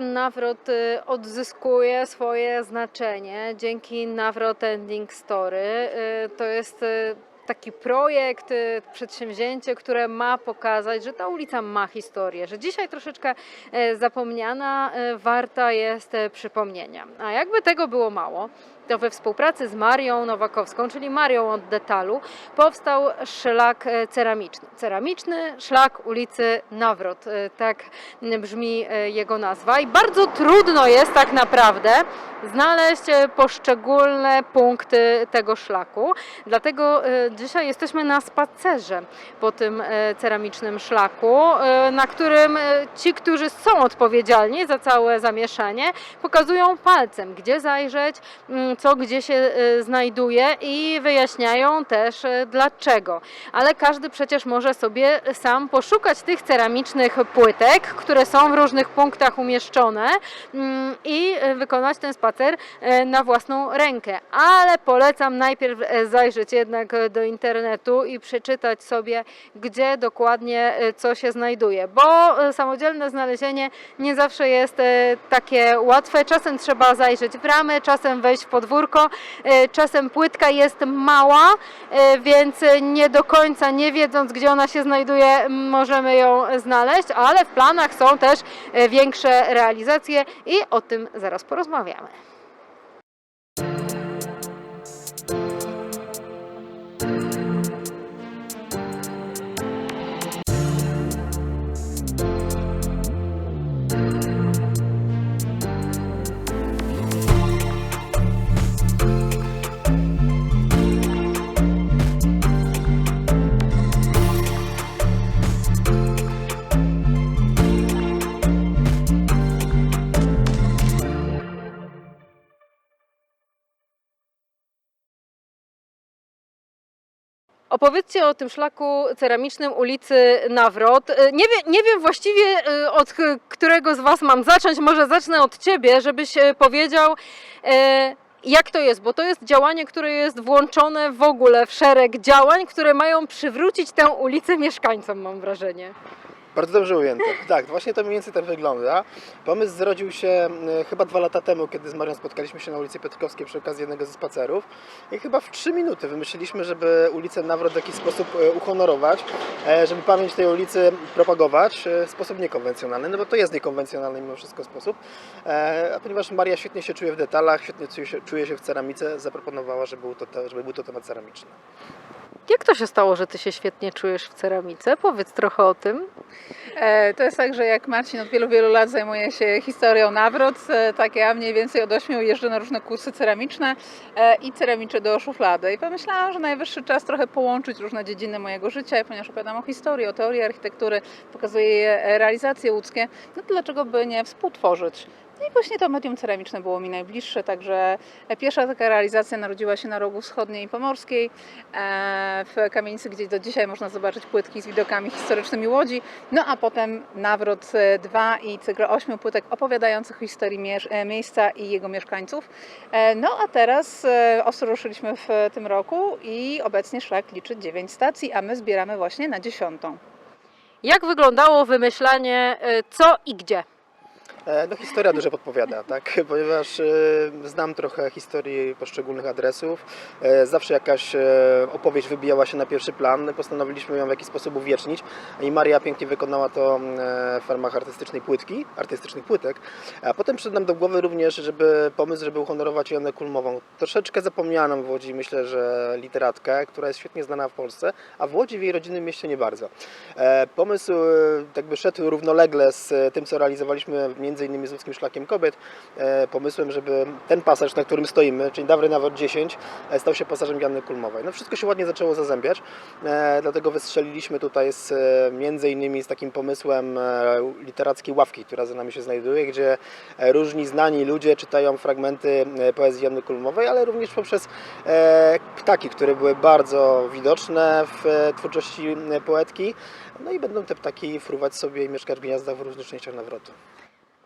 Ulica Nawrot y, odzyskuje swoje znaczenie dzięki Nawrot Ending Story. Y, To jest y, taki projekt, przedsięwzięcie, które ma pokazać, że ta ulica ma historię, że dzisiaj troszeczkę zapomniana, warta jest przypomnienia. A jakby tego było mało, we współpracy z Marią Nowakowską, czyli Marią od detalu, powstał szlak e, ceramiczny. Ceramiczny szlak ulicy Nawrot. E, Tak brzmi e, jego nazwa. I bardzo trudno jest tak naprawdę znaleźć poszczególne punkty tego szlaku. Dlatego dzisiaj jesteśmy na spacerze po tym ceramicznym szlaku, na którym ci, którzy są odpowiedzialni za całe zamieszanie, pokazują palcem, gdzie zajrzeć, co gdzie się e, znajduje i wyjaśniają też e, dlaczego. Ale każdy przecież może sobie sam poszukać tych ceramicznych płytek, które są w różnych punktach umieszczone mm, i e, wykonać ten spacer na własną rękę. Ale polecam najpierw zajrzeć jednak do internetu i przeczytać sobie, gdzie dokładnie co się znajduje, bo samodzielne znalezienie nie zawsze jest takie łatwe. Czasem trzeba zajrzeć w ramy, czasem wejść w podwórko, e, czasem płytka jest mała, e, więc nie do końca, nie wiedząc gdzie ona się znajduje, możemy ją znaleźć, ale w planach są też e, większe realizacje i o tym zaraz porozmawiamy. Opowiedzcie o tym szlaku ceramicznym ulicy Nawrot. E, Nie, wie, nie wiem właściwie e, od którego z Was mam zacząć. Może zacznę od Ciebie, żebyś e, powiedział, jak to jest, bo to jest działanie, które jest włączone w ogóle w szereg działań, które mają przywrócić tę ulicę mieszkańcom, mam wrażenie. Bardzo dobrze ujęte. Tak, właśnie to mniej więcej tak wygląda. Pomysł zrodził się e, chyba dwa lata temu, kiedy z Marią spotkaliśmy się na ulicy Piotrkowskiej przy okazji jednego ze spacerów. I chyba w trzy minuty wymyśliliśmy, żeby ulicę Nawrot w jakiś sposób e, uhonorować, e, żeby pamięć tej ulicy propagować e, w sposób niekonwencjonalny, no bo to jest niekonwencjonalny mimo wszystko sposób. E, A ponieważ Maria świetnie się czuje w detalach, świetnie czuje się, w ceramice, zaproponowała, żeby był to, żeby był to temat ceramiczny. Jak to się stało, że Ty się świetnie czujesz w ceramice? Powiedz trochę o tym. E, To jest tak, że jak Marcin od wielu, wielu lat zajmuje się historią nawrot, e, tak ja mniej więcej od 8 jeżdżę na różne kursy ceramiczne e, i ceramiczę do szuflady. I pomyślałam, że najwyższy czas trochę połączyć różne dziedziny mojego życia, ponieważ opowiadam o historii, o teorii architektury, pokazuję realizacje łódzkie, no to dlaczego by nie współtworzyć? No i właśnie to medium ceramiczne było mi najbliższe, także e, pierwsza taka realizacja narodziła się na rogu wschodniej i pomorskiej, e, w kamienicy, gdzie do dzisiaj można zobaczyć płytki z widokami historycznymi Łodzi, no a potem nawrot 2 i cykl 8 płytek opowiadających historii e, miejsca i jego mieszkańców. E, No a teraz e, ostro ruszyliśmy w tym roku i obecnie szlak liczy 9 stacji, a my zbieramy właśnie na dziesiątą. Jak wyglądało wymyślanie e, co i gdzie? E, No historia dużo podpowiada, tak? Ponieważ e, znam trochę historii poszczególnych adresów. E, zawsze jakaś opowieść wybijała się na pierwszy plan. Postanowiliśmy ją w jakiś sposób uwiecznić i Maria pięknie wykonała to e, w formach artystycznej płytki, artystycznych płytek. A potem przyszedł nam do głowy również, żeby pomysł, żeby uhonorować Joannę Kulmową. Troszeczkę zapomnianą w Łodzi, myślę, że literatkę, która jest świetnie znana w Polsce, a w Łodzi w jej rodzinnym mieście nie bardzo. Pomysł jakby szedł równolegle z tym, co realizowaliśmy między innymi z Łódzkim Szlakiem Kobiet, e, pomysłem, żeby ten pasaż, na którym stoimy, czyli Dawry Nawrot 10, e, stał się pasażem Janny Kulmowej. No wszystko się ładnie zaczęło zazębiać, e, dlatego wystrzeliliśmy tutaj z, innymi z takim pomysłem literackiej ławki, która za nami się znajduje, gdzie różni znani ludzie czytają fragmenty poezji Janny Kulmowej, ale również poprzez ptaki, które były bardzo widoczne w twórczości poetki. No i będą te ptaki fruwać sobie i mieszkać w gniazdach w różnych częściach nawrotu.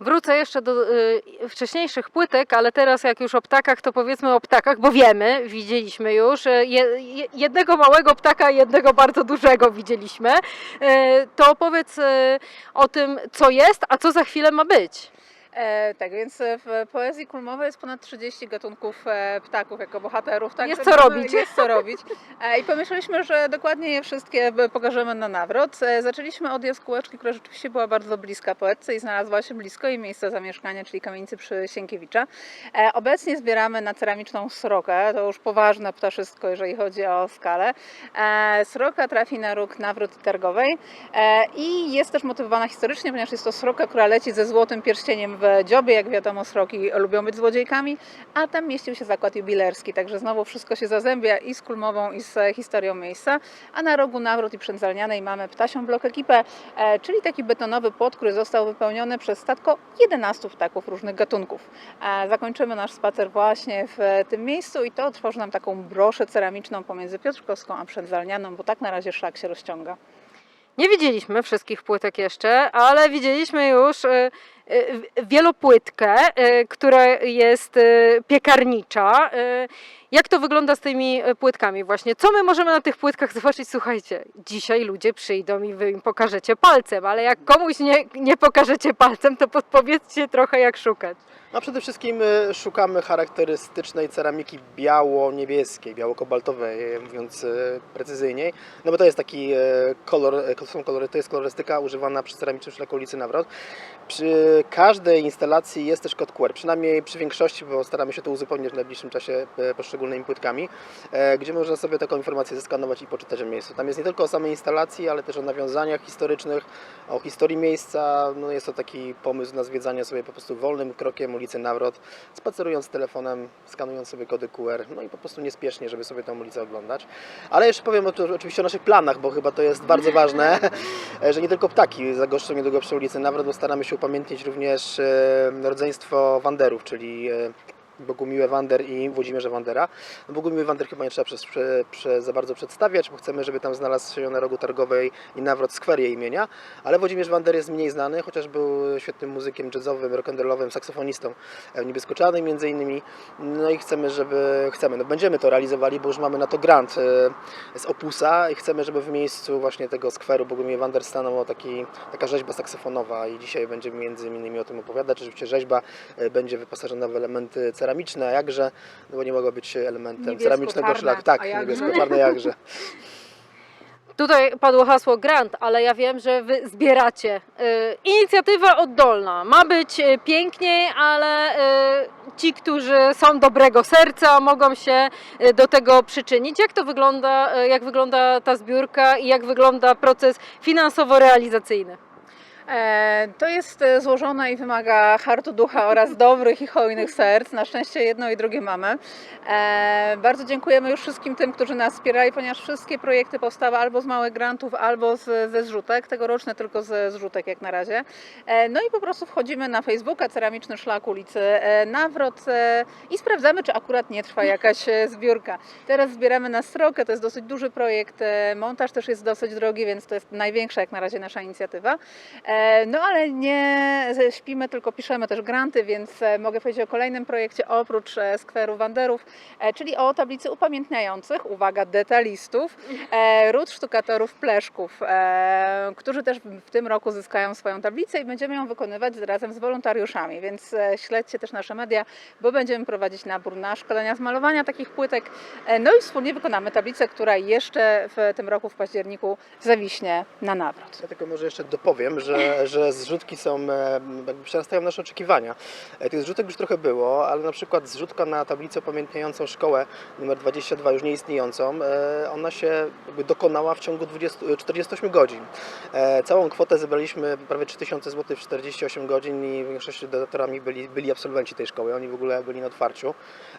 Wrócę jeszcze do y, wcześniejszych płytek, ale teraz jak już o ptakach, to powiedzmy o ptakach, bo wiemy, widzieliśmy już. y, Je, je, jednego małego ptaka, jednego bardzo dużego widzieliśmy. Y, to opowiedz y, o tym, co jest, a co za chwilę ma być. E, tak, więc w poezji kulmowej jest ponad 30 gatunków e, ptaków jako bohaterów. Tak, Jest co robić. Jest co robić. E, I pomyśleliśmy, że dokładnie je wszystkie pokażemy na nawrot. E, zaczęliśmy od jaskółeczki, która rzeczywiście była bardzo bliska poetce i znalazła się blisko jej miejsca zamieszkania, czyli kamienicy przy Sienkiewicza. E, obecnie zbieramy na ceramiczną srokę, to już poważne ptaszystko, jeżeli chodzi o skalę. E, sroka trafi na róg nawrot targowej e, i jest też motywowana historycznie, ponieważ jest to sroka, która leci ze złotym pierścieniem w dziobie. Jak wiadomo, sroki lubią być złodziejkami, a tam mieścił się zakład jubilerski, także znowu wszystko się zazębia i z kulmową, i z historią miejsca. A na rogu nawrót i przędzalnianej mamy ptasią blok ekipę, e, czyli taki betonowy płot, który został wypełniony przez statko 11 ptaków różnych gatunków. E, Zakończymy nasz spacer właśnie w tym miejscu i to tworzy nam taką broszę ceramiczną pomiędzy Piotrkowską a Przędzalnianą, bo tak na razie szlak się rozciąga. Nie widzieliśmy wszystkich płytek jeszcze, ale widzieliśmy już y, y, wielopłytkę, y, która jest piekarnicza. Jak to wygląda z tymi płytkami właśnie? Co my możemy na tych płytkach zobaczyć? Słuchajcie, dzisiaj ludzie przyjdą i wy im pokażecie palcem, ale jak komuś nie, nie pokażecie palcem, to podpowiedzcie trochę jak szukać. No przede wszystkim e, szukamy charakterystycznej ceramiki biało-niebieskiej, biało-kobaltowej, e, mówiąc e, precyzyjniej. No bo to jest taki kolor, są kolory, to jest kolorystyka używana przy ceramicznym szlaku ulicy Nawrot. Przy każdej instalacji jest też kod QR, przynajmniej przy większości, bo staramy się to uzupełnić w najbliższym czasie poszczególnymi płytkami, e, gdzie można sobie taką informację zeskanować i poczytać o miejscu. Tam jest nie tylko o samej instalacji, ale też o nawiązaniach historycznych, o historii miejsca. No jest to taki pomysł na zwiedzanie sobie po prostu wolnym krokiem ulicy Nawrot, spacerując telefonem, skanując sobie kody QR, no i po prostu niespiesznie, żeby sobie tę ulicę oglądać. Ale jeszcze powiem o, oczywiście o naszych planach, bo chyba to jest bardzo ważne, że nie tylko ptaki zagoszczą niedługo przy ulicy Nawrot, bo staramy się upamiętnić również e, rodzeństwo Wanderów, czyli e, Bogumiłę Wander i Włodzimierza Wandera. No Bogumiły Wander chyba nie trzeba przez, prze, prze, za bardzo przedstawiać, bo chcemy, żeby tam znalazł się na rogu targowej i nawrot skwer jej imienia, ale Włodzimierz Wander jest mniej znany, chociaż był świetnym muzykiem jazzowym, rock'n'rollowym, saksofonistą w Niebieskoczarnej między innymi. No i chcemy, żeby, chcemy, no będziemy to realizowali, bo już mamy na to grant e, z Opusa i chcemy, żeby w miejscu właśnie tego skweru Bogumiły Wander stanęła taki, taka rzeźba saksofonowa i dzisiaj będziemy między innymi o tym opowiadać. Oczywiście rzeźba e, będzie wyposażona w elementy ceramiczne, a jakże, no bo nie mogła być elementem ceramicznego szlaku. Tak, a jakże? niebiesko-czarne jakże. Tutaj padło hasło grant, ale ja wiem, że wy zbieracie. Y, Inicjatywa oddolna. Ma być y, piękniej, ale y, ci, którzy są dobrego serca, mogą się do tego przyczynić. Jak to wygląda, jak wygląda ta zbiórka i jak wygląda proces finansowo-realizacyjny? E, To jest e, złożone i wymaga hartu ducha oraz dobrych i hojnych serc. Na szczęście jedno i drugie mamy. E, Bardzo dziękujemy już wszystkim tym, którzy nas wspierali, ponieważ wszystkie projekty powstały albo z małych grantów, albo z, ze zrzutek. Tegoroczne tylko ze zrzutek jak na razie. No i po prostu wchodzimy na Facebooka Ceramiczny Szlak ulicy Nawrot i sprawdzamy, czy akurat nie trwa jakaś zbiórka. Teraz zbieramy na strokę, to jest dosyć duży projekt. Montaż też jest dosyć drogi, więc to jest największa jak na razie nasza inicjatywa. E, No ale nie śpimy, tylko piszemy też granty, więc e, mogę powiedzieć o kolejnym projekcie oprócz e, skweru Wanderów, czyli o tablicy upamiętniających, uwaga, detalistów, ród sztukatorów Pleszków, którzy też w tym roku zyskają swoją tablicę i będziemy ją wykonywać razem z wolontariuszami, więc śledźcie też nasze media, bo będziemy prowadzić nabór na szkolenia z malowania takich płytek, no i wspólnie wykonamy tablicę, która jeszcze w tym roku w październiku zawiśnie na nawrót. Ja tylko może jeszcze dopowiem, że, że zrzutki są, e, jakby przerastają nasze oczekiwania. E, Tych zrzutek już trochę było, ale na przykład zrzutka na tablicę upamiętniającą szkołę numer 22, już nieistniejącą, e, ona się dokonała w ciągu 20, 48 godzin. E, Całą kwotę zebraliśmy prawie 3000 zł w 48 godzin i w większości donatorami byli, byli absolwenci tej szkoły. Oni w ogóle byli na otwarciu.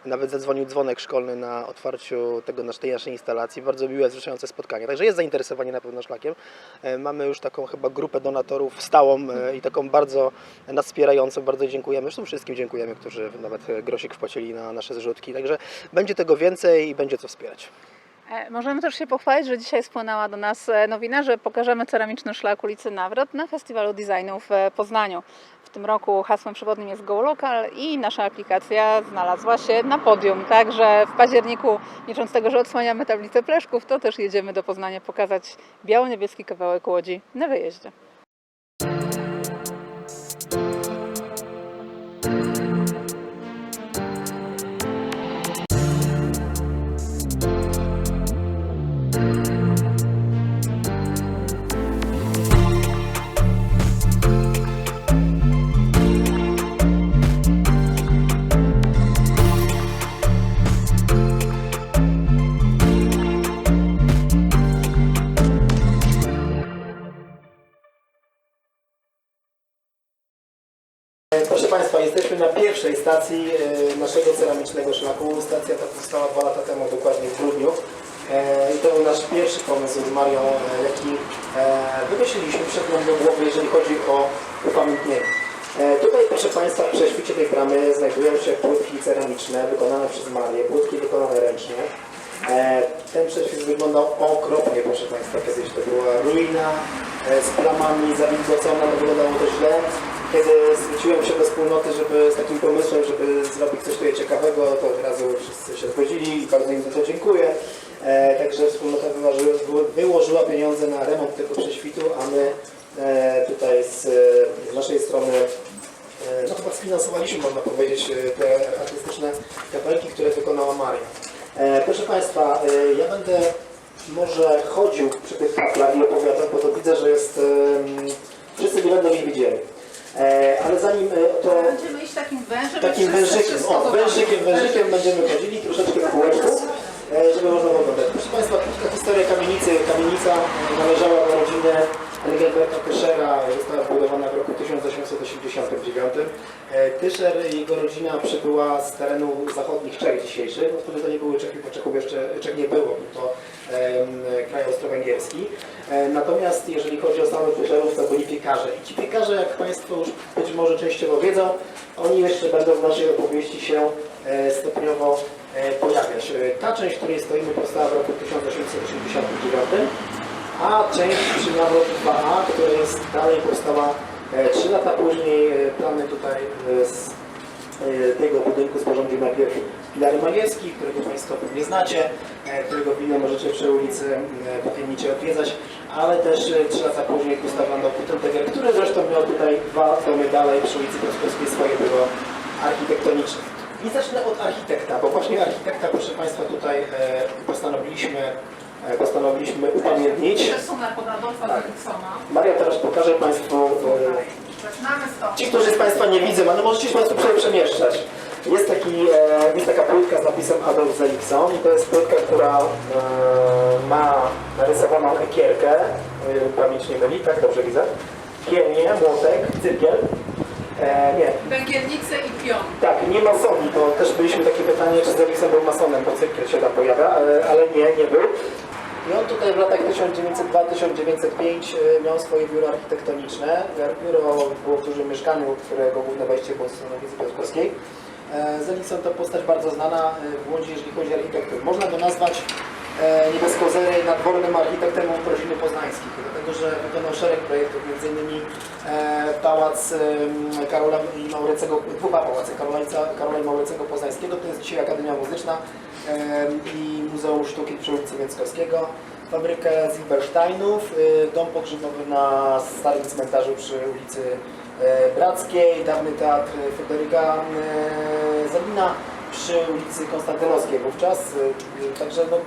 Nawet zadzwonił dzwonek szkolny na otwarciu tego, tej naszej instalacji. Bardzo miłe, wzruszające spotkanie. Także jest zainteresowanie na pewno szlakiem. E, Mamy już taką chyba grupę donatorów stałą e, i taką bardzo nas wspierającą. Bardzo dziękujemy. Zresztą wszystkim dziękujemy, którzy nawet e, grosik wpłacili na nasze zrzutki. Także będzie tego więcej i będzie co wspierać. E, Możemy też się pochwalić, że dzisiaj spłynęła do nas nowina, że pokażemy ceramiczny szlak ulicy Nawrot na Festiwalu Designu w Poznaniu. W tym roku hasłem przewodnim jest Go Local i nasza aplikacja znalazła się na podium. Także w październiku, licząc tego, że odsłaniamy tablicę Pleszków, to też jedziemy do Poznania pokazać biało-niebieski kawałek Łodzi na wyjeździe. Stacji e, naszego ceramicznego szlaku. Stacja ta powstała dwa lata temu, dokładnie w grudniu. E, I to był nasz pierwszy pomysł z Marią, e, jaki wymyśliliśmy, przed nam do głowy, jeżeli chodzi o upamiętnienie. Tutaj, proszę Państwa, w prześwicie tej bramy znajdują się płytki ceramiczne wykonane przez Marię, płytki wykonane ręcznie. Ten prześwit wyglądał okropnie, proszę Państwa, kiedyś to była ruina z plamami, zawilgocona, wyglądało to źle. Kiedy zwróciłem się do wspólnoty, żeby z takim pomysłem, żeby zrobić coś tutaj ciekawego, to od razu wszyscy się zgodzili i bardzo im za to dziękuję. E, Także wspólnota wyłożyła, pieniądze na remont tego prześwitu, a my e, tutaj z, z naszej strony E, no chyba sfinansowaliśmy, można powiedzieć, e, te artystyczne kapelki, które wykonała Maria. E, Proszę Państwa, e, ja będę może chodził przy tych kaplach i opowiadał, bo to widzę, że jest... em, Wszyscy nie będą ich widzieli. E, Ale zanim e, to... Będziemy iść takim wężem. Takim wężykiem, o, wężykiem, wężykiem będziemy chodzili troszeczkę w kółeczku, e, żeby można było oglądać. Proszę Państwa, krótka historia kamienicy. Kamienica należała do rodziny Engelberta Tyszera, została zbudowana w roku 1889. E, Tyszer i jego rodzina przybyła z terenu zachodnich Czech dzisiejszych, no wtedy to nie były Czechy, bo Czechów jeszcze Czech nie było, był to em, kraj austro-węgierski. E, Natomiast jeżeli chodzi o samych Tyszerów, to byli piekarze. I ci piekarze, jak Państwo już być może częściowo wiedzą, oni jeszcze będą w naszej opowieści się e, stopniowo pojawiać. Ta część, w której stoimy, powstała w roku 1889, a część przy Nawrot 2A, która jest dalej powstała 3 lata później. E, Plany tutaj e, z e, tego budynku sporządził najpierw Hilary Majewski, którego Państwo pewnie znacie, e, którego winę możecie przy ulicy e, Popielniczej odwiedzać, ale też e, trzy lata później Gustaw Landau Puttenteger, który zresztą miał tutaj dwa domy dalej przy ulicy Piotrkowskiej swoje było architektoniczne. I zacznę od architekta, bo właśnie architekta, proszę Państwa, tutaj e, postanowiliśmy, e, postanowiliśmy upamiętnić. Tak. Maria teraz pokaże Państwu e. Ci, którzy z Państwa nie widzą, ale możecie się Państwo przemieszczać. Jest, taki, e, jest taka płytka z napisem Adolf Zelikson i to jest płytka, która e, ma narysowaną ekierkę, pamięć nie myli, tak dobrze widzę, kielnię, młotek, cyrkiel. E, nie, Węgielnice i pion. tak, nie masoni, bo też byliśmy takie pytanie, czy Zelikson był masonem, bo cyrkiel się tam pojawia, ale, ale nie, nie był. I on tutaj w latach 1902-1905 e, miał swoje biuro architektoniczne. Biuro było w dużym mieszkaniu, którego główne wejście było z strony ulicy Piotrkowskiej. E, Zelikson to postać bardzo znana e, w Łodzi, jeżeli chodzi o architektów. Można go nazwać e, niebieskozery nadwornym architektem urodziny poznańskich, dlatego że wykonał szereg projektów, m.in. e, pałac Karola i Maurycego, dwa pałace, Karola, i- Maurycego Poznańskiego, to jest dzisiaj Akademia Muzyczna i Muzeum Sztuki przy ulicy Więckowskiego, fabrykę Zilbersteinów, y, dom pogrzebowy na starym cmentarzu przy ulicy e, Brackiej, dawny teatr Fryderyka e, Zabina przy ulicy Konstantynowskiej wówczas. e, Także no,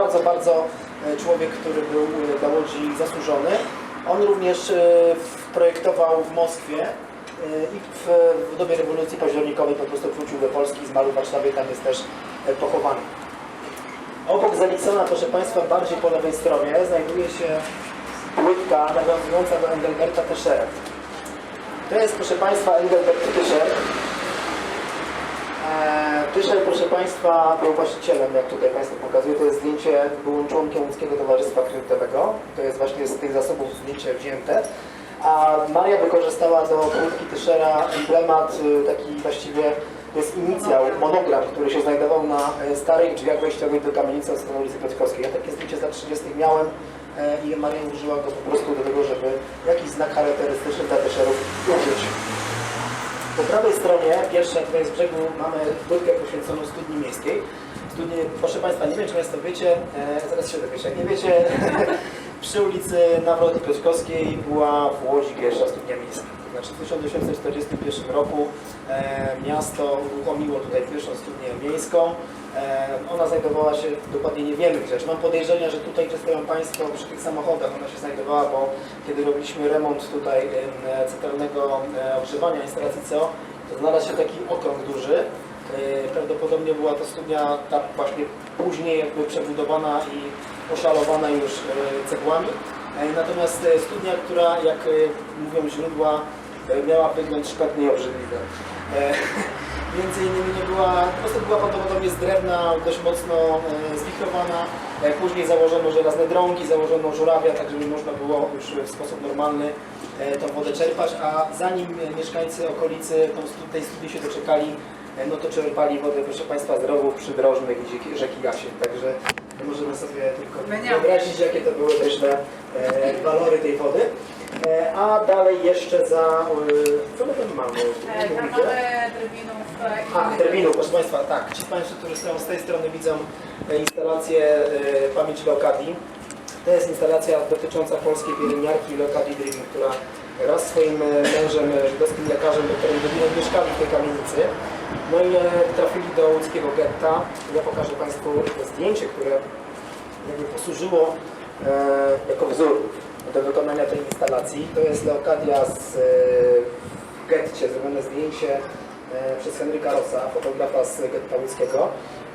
bardzo, bardzo e, człowiek, który był dla Łodzi zasłużony. On również e, projektował w Moskwie e, i w, w dobie rewolucji październikowej po prostu wrócił do Polski, zmarł w Warszawie, tam jest też pochowany. Obok Zeliksona, proszę Państwa, bardziej po lewej stronie znajduje się płytka nawiązująca do Engelberta Teschera. To jest, proszę Państwa, Engelbert Tescher. Eee, Tescher, proszę Państwa, był właścicielem, jak tutaj Państwu pokazuję. To jest zdjęcie, był członkiem Łódzkiego Towarzystwa Kredytowego. To jest właśnie z tych zasobów zdjęcie wzięte. A Maria wykorzystała do płytki Teschera emblemat, y, taki właściwie to jest inicjał, monogram, który się znajdował na e, starych drzwiach wejściowych do kamienicy od strony ulicy Piotrkowskiej. Ja takie zdjęcie z lat 30. miałem e, i Maria użyła go po prostu do tego, żeby jakiś znak charakterystyczny dla Tescherów użyć. Po prawej stronie, pierwsza tutaj z brzegu, mamy płytkę poświęconą studni miejskiej. Studni, proszę Państwa, nie wiem czy Państwo wiecie, e, zaraz się dowiecie, jak nie wiecie, przy ulicy Nawroty Piotrkowskiej była w Łodzi pierwsza studnia miejska. Znaczy w 1841 roku e, miasto uruchomiło tutaj pierwszą studnię miejską. E, ona znajdowała się, dokładnie nie wiemy gdzie, mam podejrzenia, że tutaj gdzie stoją Państwo przy tych samochodach ona się znajdowała, bo kiedy robiliśmy remont tutaj centralnego e, ogrzewania instalacji CO, to znalazł się taki okrąg duży. Prawdopodobnie była to studnia tak właśnie później jakby przebudowana i oszalowana już cegłami. Natomiast studnia, która jak mówią źródła miała wygląd szpetny i obrzydliwy. E, Między innymi nie była, po prostu była prawdopodobnie z drewna, dość mocno e, zwichrowana. E, Później założono żelazne drągi, założono żurawia, tak żeby można było już w sposób normalny tą wodę czerpać, a zanim mieszkańcy okolicy tej studni się doczekali, no to czerpali wodę, proszę Państwa, z rowów przydrożnych i rzeki- Jasie. Także możemy sobie tylko wyobrazić, jakie to były różne e, walory tej wody. E, a dalej jeszcze za... E, co my tam mamy? E, drewinów. e, A, terminu, proszę Państwa, tak. Ci z Państwa, którzy stoją z tej strony widzą instalację Pamięć Leokadii. To jest instalacja dotycząca polskiej pielęgniarki Leokadii Drewin, która raz swoim mężem, żydowskim lekarzem, doktorem Dewinem mieszkali w tej kamienicy. No i trafili do łódzkiego getta. Ja pokażę Państwu zdjęcie, które jakby posłużyło jako wzór do wykonania tej instalacji. To jest Leokadia z, e, w getcie, zrobione zdjęcie e, przez Henryka Rossa, fotografa z getta łódzkiego.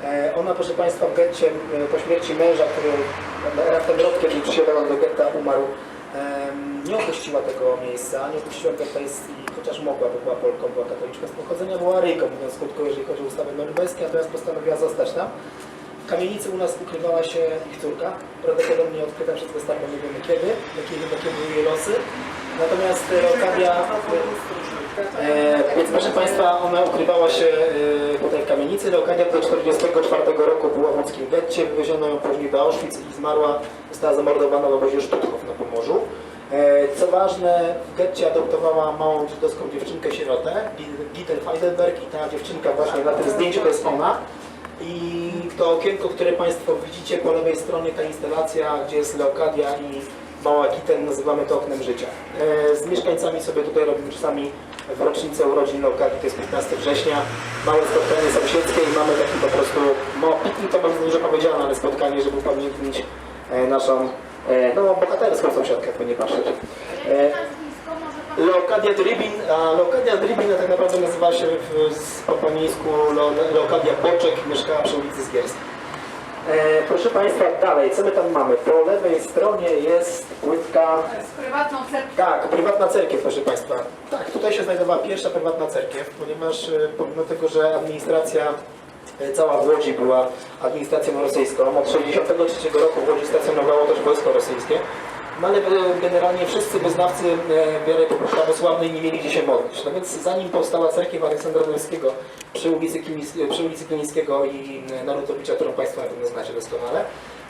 E, ona, proszę Państwa, w getcie po śmierci męża, który raptem rok, kiedy przyjechała do getta, umarł, nie opuściła tego miejsca, nie opuściła getta i chociaż mogła, bo była Polką, była katoliczką z pochodzenia, była Aryjką, mówiąc krótko, jeżeli chodzi o ustawy norweskie, natomiast postanowiła zostać tam. Kamienicy u nas ukrywała się ich córka, prawdopodobnie odkryta przez Gestapo, nie wiemy kiedy, jakie, jakie były jej losy. Natomiast e, Leokadia, e, więc proszę Państwa, ona ukrywała się e, tutaj w kamienicy. Leokadia do 1944 roku była w łódzkim getcie, wywieziono ją później do Auschwitz i zmarła, została zamordowana w obozie Sztuthof na Pomorzu. E, Co ważne, w getcie adoptowała małą żydowską dziewczynkę sierotę, Gitel Feidelberg i ta dziewczynka właśnie na tym zdjęciu to jest ona. I to okienko, które Państwo widzicie po lewej stronie, ta instalacja, gdzie jest Leokadia i mała Giten, nazywamy to oknem życia. E, Z mieszkańcami sobie tutaj robimy czasami w rocznicę urodzin Leokadii, to jest 15 września, małe spotkanie sąsiedzkie i mamy taki po prostu, no piknik to bardzo dużo powiedziane, ale spotkanie, żeby upamiętnić e, naszą, no bohaterską sąsiadkę, jakby nie patrzeć. Leokadia Dribin, a Leokadia Dribin tak naprawdę nazywa się w, z- po panieńsku Leo- Leokadia Boczek, mieszkała przy ulicy Zgierskiej. E, proszę Państwa, dalej, co my tam mamy? Po lewej stronie jest płytka, Z prywatną cerkwią. tak, prywatna cerkiew, proszę Państwa. Tak, tutaj się znajdowała pierwsza prywatna cerkiew, ponieważ e, pomimo tego, że administracja e, cała w Łodzi była administracją rosyjską, od 1963 roku w Łodzi stacjonowało też wojsko rosyjskie, no ale e, generalnie wszyscy wyznawcy e, wiary prawosławnej nie mieli gdzie się modlić. No więc zanim powstała cerkiew Aleksandra Nevskiego przy ulicy, Klinis- przy ulicy Klinickiego i e, Narutowicza, którą Państwo na pewno znacie doskonale,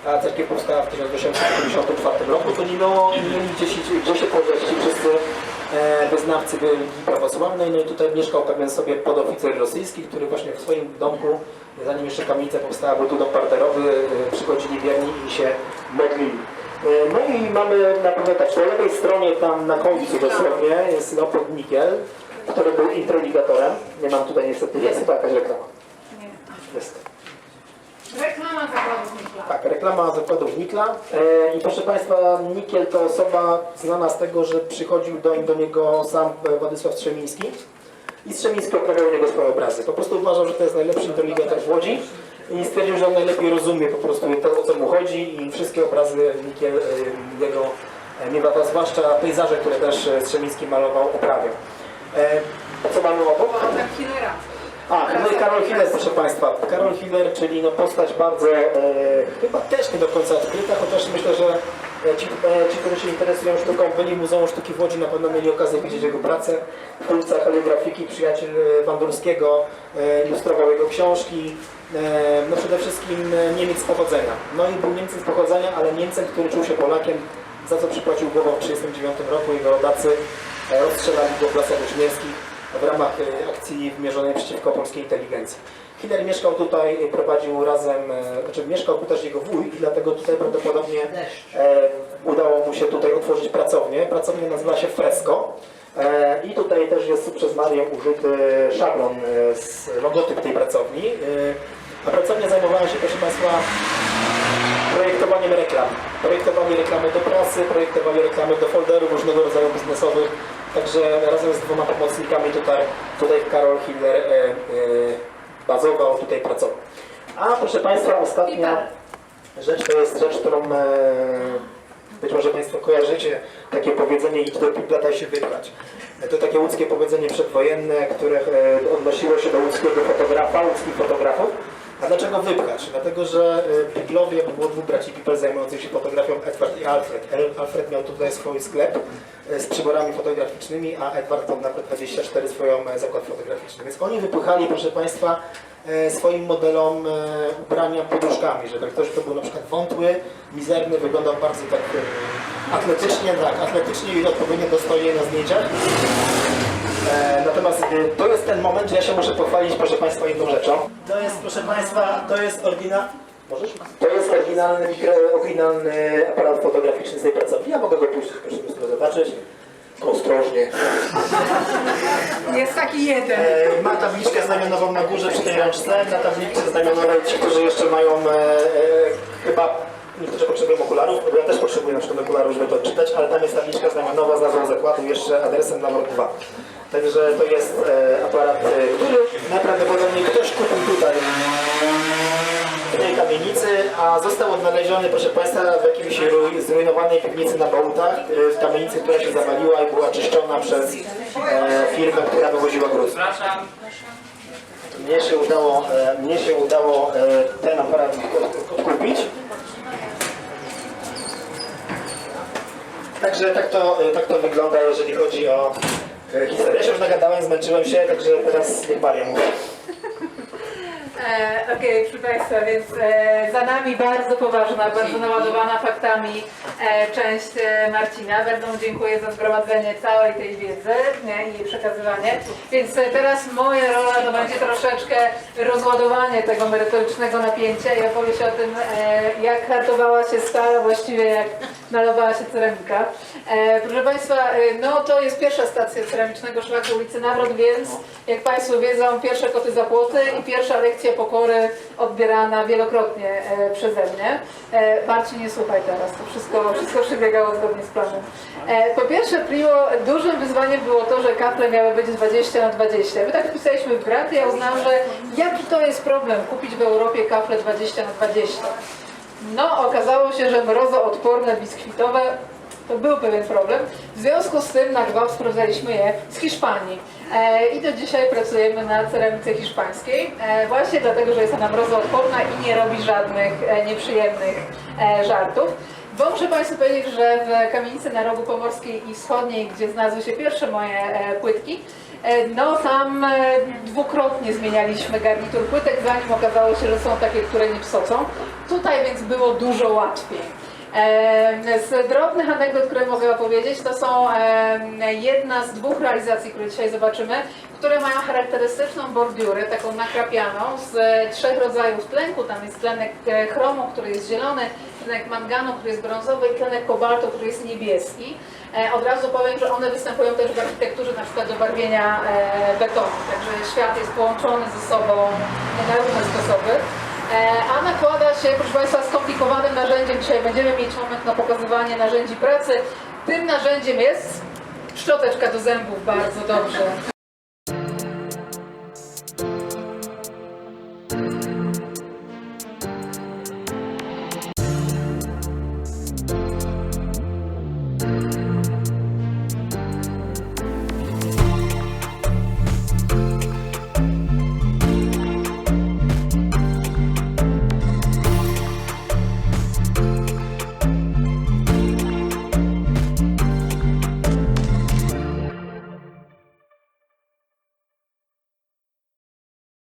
a cerkiew powstała w 1854 roku, to nie, było, nie mieli gdzie się, gdzie się ci wszyscy e, wyznawcy religii prawosławnej. No i tutaj mieszkał pewien sobie podoficer rosyjski, który właśnie w swoim domku, zanim jeszcze kamienica powstała, był tu dom parterowy, e, przychodzili wierni i się modlili. E, No i mamy na pewno tak, po lewej stronie tam na końcu dosłownie jest Leopold Nikiel, który był introligatorem. Nie mam tutaj niestety, jest chyba jakaś reklama. Jest. Reklama zakładów Nikla. Tak, reklama zakładów Nikla. E, I proszę Państwa, Nikiel to osoba znana z tego, że przychodził do, do niego sam e, Władysław Strzemiński i Strzemiński oprawiał u niego swoje obrazy. Po prostu uważał, że to jest najlepszy inteligator w Łodzi i stwierdził, że on najlepiej rozumie po prostu to, o co mu chodzi i wszystkie obrazy Nikiel e, jego e, miewa, zwłaszcza pejzaże, które też e, Strzemiński malował, oprawiał. E, co mamy obok? A, no i Karol Hiller, proszę Państwa. Karol Hiller, czyli no postać bardzo, e, chyba też nie do końca odkryta, chociaż myślę, że e, ci, e, ci, którzy się interesują sztuką, byli Muzeum Sztuki w Łodzi, na pewno mieli okazję widzieć jego pracę. Twórca heliografiki, przyjaciel e, Wandurskiego, e, ilustrował jego książki. E, no przede wszystkim e, Niemiec z pochodzenia. No i był Niemcem z pochodzenia, ale Niemcem, który czuł się Polakiem, za co przypłacił głową w 1939 roku. Jego rodacy e, rozstrzelali go w lasach uczniewskich w ramach akcji wymierzonej przeciwko polskiej inteligencji. Hitler mieszkał tutaj, prowadził razem, znaczy mieszkał tu też jego wuj i dlatego tutaj prawdopodobnie udało mu się tutaj otworzyć pracownię. Pracownia nazywa się Fresco. I tutaj też jest przez Marię użyty szablon, logotyp tej pracowni. E, A pracownia zajmowała się, proszę Państwa, projektowaniem reklam. Projektowali reklamy do prasy, projektowali reklamy do folderów różnego rodzaju biznesowych. Także razem z dwoma pomocnikami tutaj, tutaj Karol Hiller e, e, bazował, tutaj pracował. A proszę Państwa, ostatnia rzecz to jest rzecz, którą e, być może Państwo kojarzycie, takie powiedzenie idź do pipla, daj się wybrać. To takie łódzkie powiedzenie przedwojenne, które e, odnosiło się do łódzkiego fotografa, łódzkich fotografów. A dlaczego wypchać? Dlatego, że e, Piplowie było dwóch braci Pipel zajmujących się fotografią, Edward i Alfred. Alfred miał tutaj swój sklep e, z przyborami fotograficznymi, a Edward od nawet 24 swoją e, zakład fotograficzny. Więc oni wypychali, proszę Państwa, e, swoim modelom e, ubrania poduszkami, żeby ktoś, kto był na przykład wątły, mizerny, wyglądał bardzo tak atletycznie, tak, atletycznie i odpowiednio dostojnie na zdjęciach. E, Natomiast e, to jest ten moment, że ja się muszę pochwalić, proszę Państwa, jedną rzeczą. To jest, proszę Państwa, to jest oryginał. Możesz? To jest oryginalny, mikro, oryginalny aparat fotograficzny z tej pracowni. Ja mogę go puścić, proszę Państwa zobaczyć. Ostrożnie. Jest taki jeden. E, Ma tabliczkę znamionową na górze przy tej rączce. Na tabliczce znamionowej ci, którzy jeszcze mają e, e, chyba niektórzy potrzebują okularów, bo ja też potrzebuję na przykład okularów, żeby to odczytać, ale tam jest tabliczka znamionowa z nazwą zakładu jeszcze adresem na 2. Także to jest e, aparat, e, który najprawdopodobniej ktoś kupił tutaj w tej kamienicy, a został odnaleziony, proszę Państwa, w jakiejś ruj- zrujnowanej piwnicy na Bałutach, e, w kamienicy, która się zawaliła i była czyszczona przez firmę, która wywoziła gruz. Mnie się udało, mnie się udało ten aparat odkupić. Także tak to, tak to wygląda, jeżeli chodzi o historię. Ja się już nagadałem, zmęczyłem się, także teraz niech Maria mówi. E, Okej, proszę Państwa, więc e, za nami bardzo poważna, bardzo naładowana faktami e, część Marcina. Bardzo mu dziękuję za zgromadzenie całej tej wiedzy nie, i jej przekazywanie. Więc teraz moja rola to będzie troszeczkę rozładowanie tego merytorycznego napięcia i opowieść o tym, jak hartowała się stal, a właściwie jak nalewała się ceramika. E, proszę Państwa, e, no to jest pierwsza stacja ceramicznego szlaku ulicy Nawrot, więc jak Państwo wiedzą, pierwsze koty za płoty i pierwsza lekcja pokory odbierana wielokrotnie e, przeze mnie. E, Marcin, nie słuchaj teraz, to wszystko, wszystko przebiegało zgodnie z planem. E, po pierwsze, primo, dużym wyzwaniem było to, że kafle miały być 20 na 20. My tak wpisaliśmy w grant i ja uznałam, że jaki to jest problem kupić w Europie kafle 20 na 20. No, okazało się, że mrozoodporne, biskwitowe to był pewien problem. W związku z tym na gwałt sprowadzaliśmy je z Hiszpanii. E, I do dzisiaj pracujemy na ceramice hiszpańskiej, e, właśnie dlatego, że jest ona mrozoodporna i nie robi żadnych e, nieprzyjemnych e, żartów. Bo muszę Państwu powiedzieć, że w kamienicy na rogu pomorskiej i wschodniej, gdzie znalazły się pierwsze moje e, płytki, e, no tam e, dwukrotnie zmienialiśmy garnitur płytek, zanim okazało się, że są takie, które nie psocą. Tutaj więc było dużo łatwiej. Z drobnych anegdot, które mogę opowiedzieć, to są jedna z dwóch realizacji, które dzisiaj zobaczymy, które mają charakterystyczną bordiurę, taką nakrapianą z e, trzech rodzajów tlenku. Tam jest tlenek e, chromu, który jest zielony, tlenek manganu, który jest brązowy i tlenek kobaltu, który jest niebieski. E, Od razu powiem, że one występują też w architekturze na przykład do barwienia betonu, także świat jest połączony ze sobą na różne sposoby. A nakłada się, proszę Państwa, skomplikowanym narzędziem. Dzisiaj będziemy mieć moment na pokazywanie narzędzi pracy. Tym narzędziem jest szczoteczka do zębów, bardzo dobrze.